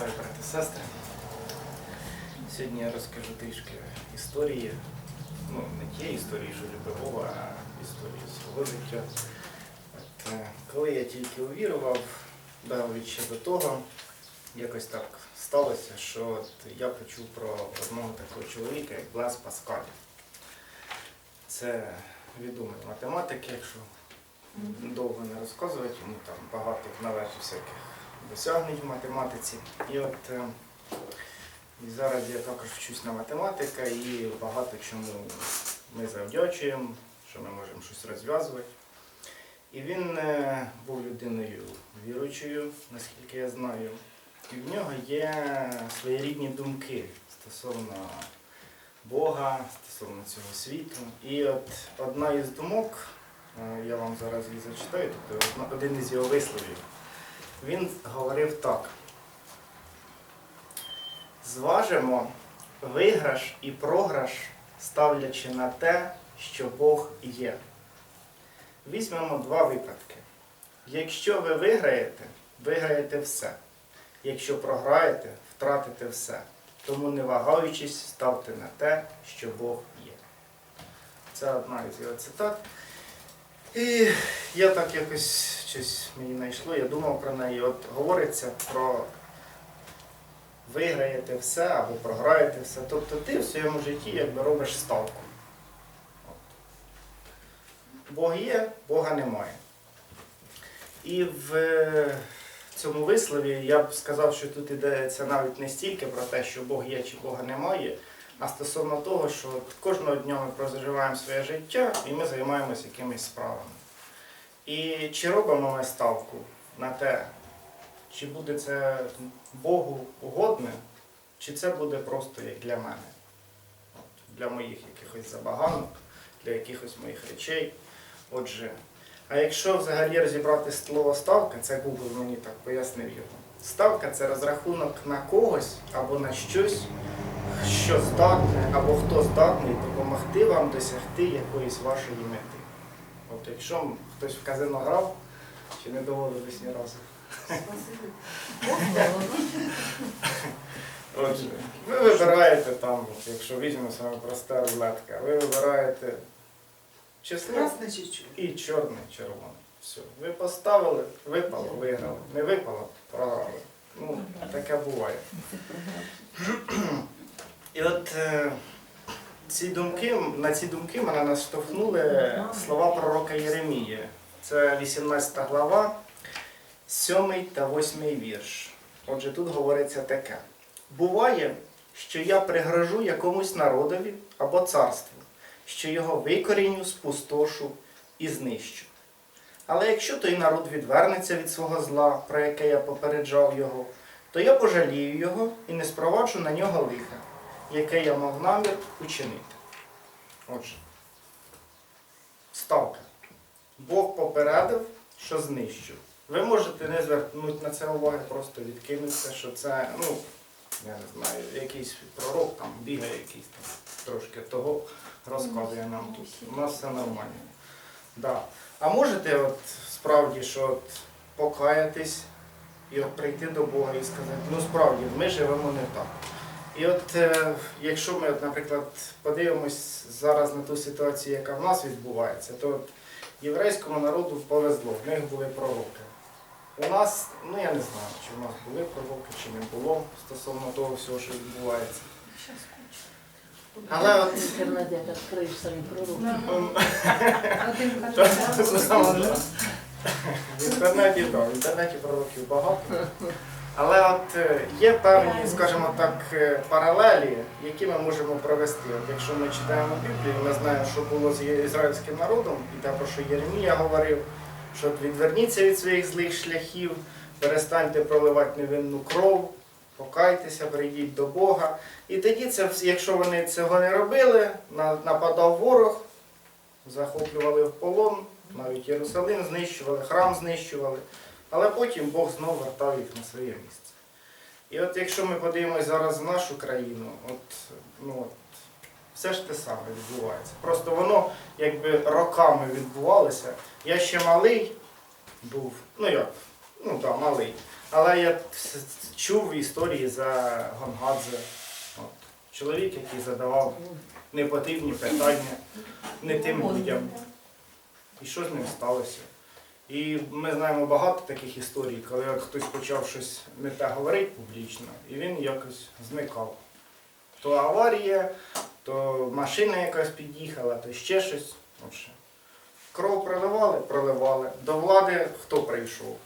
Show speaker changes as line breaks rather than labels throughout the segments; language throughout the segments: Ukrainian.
Вітаю, брати сестри. Сьогодні я розкажу трішки історії, ну не тієї історії, що любив а історії свого життя. От, е, коли я тільки увірував, навіть ще до того, якось так сталося, що от я почув про одного такого чоловіка, як Блес Паскаль. Це відомий математик, якщо довго не розказувати, йому там багато належить всяких досягнень в математиці. І от е, і зараз я також вчусь на математика і багато чому ми завдячуємо, що ми можемо щось розв'язувати. І він е, був людиною віруючою, наскільки я знаю. І в нього є своєрідні думки стосовно Бога, стосовно цього світу. І от одна із думок, е, я вам зараз її зачитаю, тобто один із його висловів. Він говорив так. Зважимо виграш і програш, ставлячи на те, що Бог є. Візьмемо два випадки. Якщо ви виграєте, виграєте все. Якщо програєте, втратите все. Тому не вагаючись, ставте на те, що Бог є. Це одна із його цитат. І я так якось щось мені знайшло, я думав про неї. От говориться про виграєте все або програєте все. Тобто ти в своєму житті якби робиш ставку. От. Бог є, Бога немає. І в е, цьому вислові я б сказав, що тут йдеться навіть не стільки про те, що Бог є чи Бога немає, а стосовно того, що кожного дня ми проживаємо своє життя і ми займаємося якимись справами. І чи робимо ми ставку на те, чи буде це Богу угодне, чи це буде просто як для мене, для моїх якихось забаганок, для якихось моїх речей. Отже, а якщо взагалі розібрати слово ставка, це Google мені так пояснив його. Ставка це розрахунок на когось або на щось, що здатне або хто здатний допомогти вам досягти якоїсь вашої мети. От якщо хтось в казино грав, чи не доводилось ні разу. Отже, ви вибираєте там, якщо візьмемо саме проста рулетка, ви вибираєте число
чи
і чорне, червоне. Все. Ви поставили, випало, виграли. Не випало, програли. Ну, таке буває. І от е, ці думки, на ці думки мене наштовхнули слова пророка Єремії. Це 18 глава, 7 та 8 вірш. Отже, тут говориться таке. Буває, що я пригрожу якомусь народові або царству, що його викоріню, спустошу і знищу. Але якщо той народ відвернеться від свого зла, про яке я попереджав його, то я пожалію його і не спроваджу на нього лиха, яке я мав намір учинити. Отже, ставка. Бог попередив, що знищу. Ви можете не звернути на це уваги, просто відкинутися, що це, ну, я не знаю, якийсь пророк там бігає якийсь там трошки того розказує нам тут. У нас все нормально. Да. А можете от справді, що от покаятись і от прийти до Бога і сказати, ну справді, ми живемо не так. І от е, якщо ми, наприклад, подивимось зараз на ту ситуацію, яка в нас відбувається, то от єврейському народу повезло, в них були пророки. У нас, ну я не знаю, чи в нас були пророки, чи не було стосовно того всього, що відбувається. Але от
В інтернеті як відкриєш самі пророки.
В інтернеті, так, в інтернеті пророків багато. Але от е, є певні, скажімо так, е, паралелі, які ми можемо провести. От якщо ми читаємо Біблію, ми знаємо, що було з ізраїльським народом, і те, про що Єремія говорив, що відверніться від своїх злих шляхів, перестаньте проливати невинну кров, покайтеся, прийдіть до Бога. І тоді, це, якщо вони цього не робили, нападав ворог, захоплювали в полон, навіть Єрусалим знищували, храм знищували, але потім Бог знову вертав їх на своє місце. І от якщо ми подивимось зараз в нашу країну, от, ну, от, все ж те саме відбувається. Просто воно якби роками відбувалося. Я ще малий був, ну як, ну так, малий. Але я чув історії за Гонгадзе. От. Чоловік, який задавав непотрібні питання не тим людям. І що з ним сталося? І ми знаємо багато таких історій, коли хтось почав щось не те говорити публічно, і він якось зникав. То аварія, то машина якась під'їхала, то ще щось. Кров проливали, проливали. До влади хто прийшов?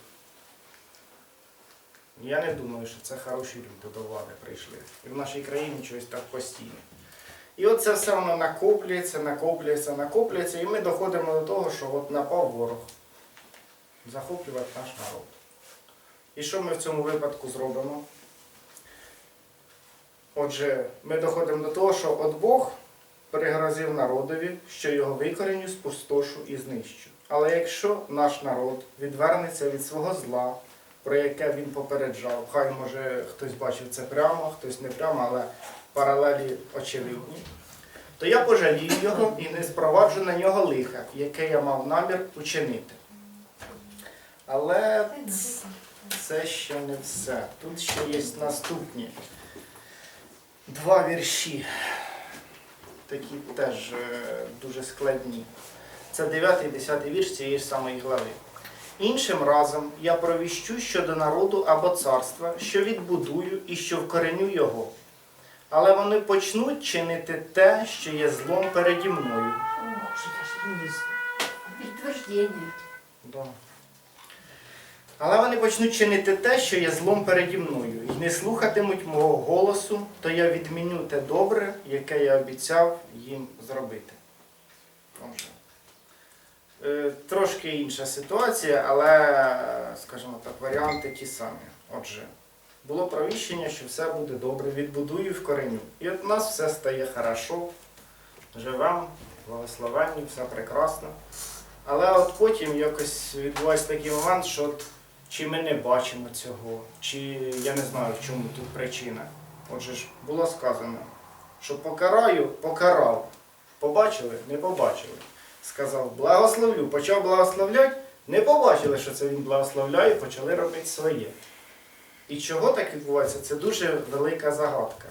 Я не думаю, що це хороші люди до влади прийшли. І в нашій країні щось так постійно. І от це все воно накоплюється, накоплюється, накоплюється, і ми доходимо до того, що от напав ворог захоплювати наш народ. І що ми в цьому випадку зробимо? Отже, ми доходимо до того, що от Бог пригрозив народові, що його викореню, спустошу і знищу. Але якщо наш народ відвернеться від свого зла, про яке він попереджав, хай може хтось бачив це прямо, хтось не прямо, але паралелі очевидні, то я пожалію його і не спроваджу на нього лиха, яке я мав намір учинити. Але це ще не все. Тут ще є наступні два вірші, такі теж е, дуже складні. Це 9 і 10 вірш цієї ж самої глави. Іншим разом я провіщу щодо народу або царства, що відбудую і що вкореню його. Але вони почнуть чинити те, що є злом переді мною.
Підтвердження.
Да. Але вони почнуть чинити те, що є злом переді мною, і не слухатимуть мого голосу, то я відміню те добре, яке я обіцяв їм зробити. Е, Трошки інша ситуація, але, скажімо так, варіанти ті самі. Отже, було провіщення, що все буде добре, відбудую в кореню. І от у нас все стає хорошо, живемо, благословенні, все прекрасно. Але от потім якось відбувається такий момент, що от, чи ми не бачимо цього, чи я не знаю, в чому тут причина. Отже ж було сказано, що покараю, покарав. Побачили, не побачили. Сказав, благословлю, почав благословляти, не побачили, що це він благословляє, почали робити своє. І чого так відбувається, це дуже велика загадка.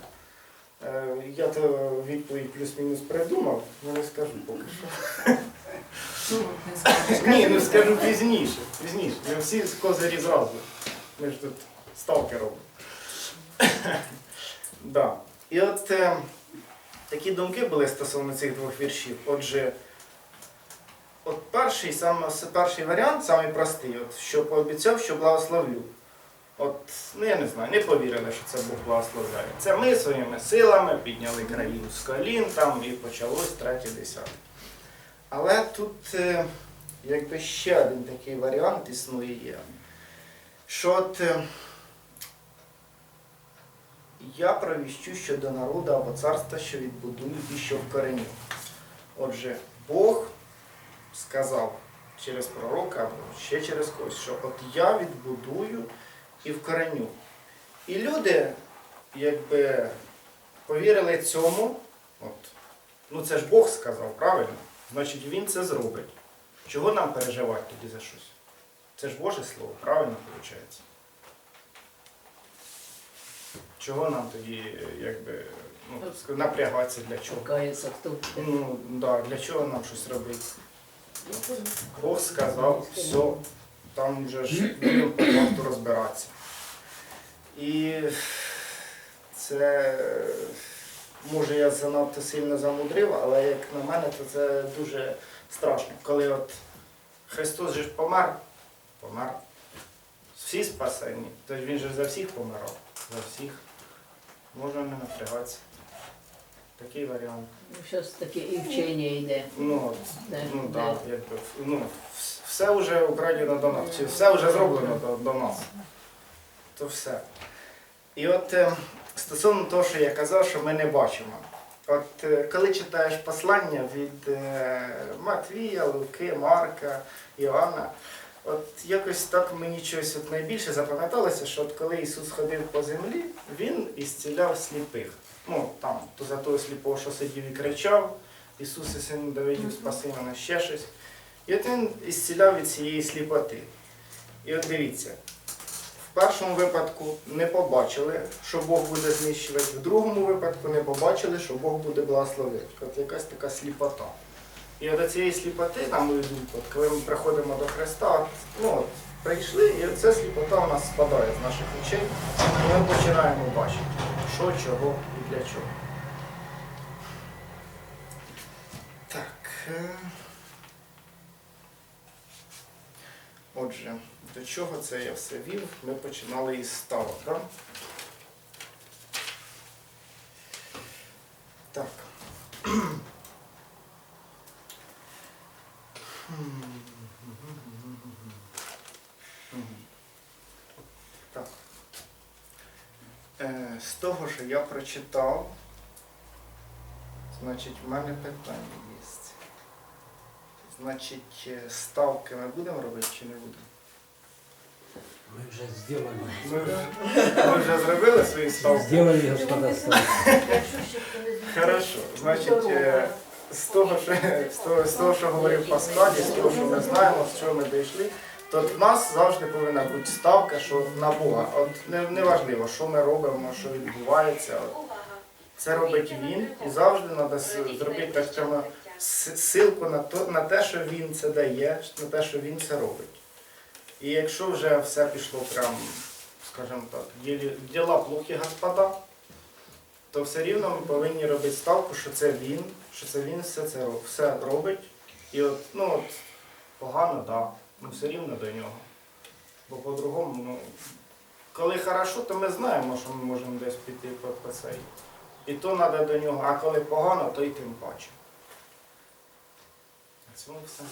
Е, Я то відповідь плюс-мінус придумав, але скажу поки що. Ні, ну скажу пізніше. Пізніше. Не всі з козирі зразу. Ми ж тут ставки робимо. да. І от е, такі думки були стосовно цих двох віршів. Отже, от перший, саме, перший варіант, самий простий, от, що пообіцяв, що благословлю. От, ну я не знаю, не повірили, що це Бог благословляє. Це ми своїми силами підняли країну з колін там і почалось третє десяте. Але тут е, якби ще один такий варіант існує. Що от е, я провіщу щодо народу або царства, що відбудую і що вкореню. Отже, Бог сказав через пророка або ще через когось, що от я відбудую і вкореню. І люди, якби повірили цьому, от, ну це ж Бог сказав, правильно? Значить, він це зробить. Чого нам переживати тоді за щось? Це ж Боже Слово, правильно виходить? Чого нам тоді якби, ну, напрягатися для чого? Ну, да, для чого нам щось робити? Бог сказав, все, там вже ж будемо по факту розбиратися. І це, може, я занадто сильно замудрив, але як на мене, то це дуже страшно. Коли от Христос же ж помер, помер. Всі спасені, тож він же за всіх помирав, за всіх. Можна не напрягатися. Такий варіант.
Зараз таке і вчення йде.
Ну, от, Ну
де.
так, якби ну, вс- все вже украдено до нас, чи все вже зроблено до, до нас. То все. І от е, стосовно того, що я казав, що ми не бачимо. От е, коли читаєш послання від е, Матвія, Луки, Марка, Іоанна, от якось так мені щось от найбільше запам'яталося, що от коли Ісус ходив по землі, Він ісціляв сліпих. Ну, там, то за того сліпого, що сидів і кричав, Ісусе, син Давидів, спаси мене ще щось. І от він ісціляв від цієї сліпоти. І от дивіться, в першому випадку не побачили, що Бог буде знищувати, в другому випадку не побачили, що Бог буде благословити. От якась така сліпота. І от до цієї сліпоти, на мою думку, от коли ми приходимо до Христа, ну, от, прийшли, і ця сліпота у нас спадає з наших очей, і ми починаємо бачити, що, чого і для чого. Так. е, Отже, до чого це я все вів? Ми починали із ставок, так? Так. Так. Е, З того, що я прочитав, значить, в мене питання є. Значить, е, ставки ми будемо робити чи не будемо?
Мы уже сделали.
Ми вже, ми вже зробили свої ставки.
Сделали, господа, ставки.
Хорошо. Значить, е, з того, що, з того, з того, що говорив Паскаль, з того, що ми знаємо, з чого ми дійшли, то в нас завжди повинна бути ставка, що на Бога. От не, не важливо, що ми робимо, що відбувається. От, це робить він, і завжди треба зробити так силку на, то, на те, що він це дає, на те, що він це робить. І якщо вже все пішло прям, скажімо так, діла плохі господа, то все рівно ми повинні робити ставку, що це він, що це він все це все робить. І от, ну от, погано, так, да, ну все рівно до нього. Бо по-другому, ну, коли хорошо, то ми знаємо, що ми можемо десь піти по, цей. І то треба до нього, а коли погано, то й тим паче. На цьому все.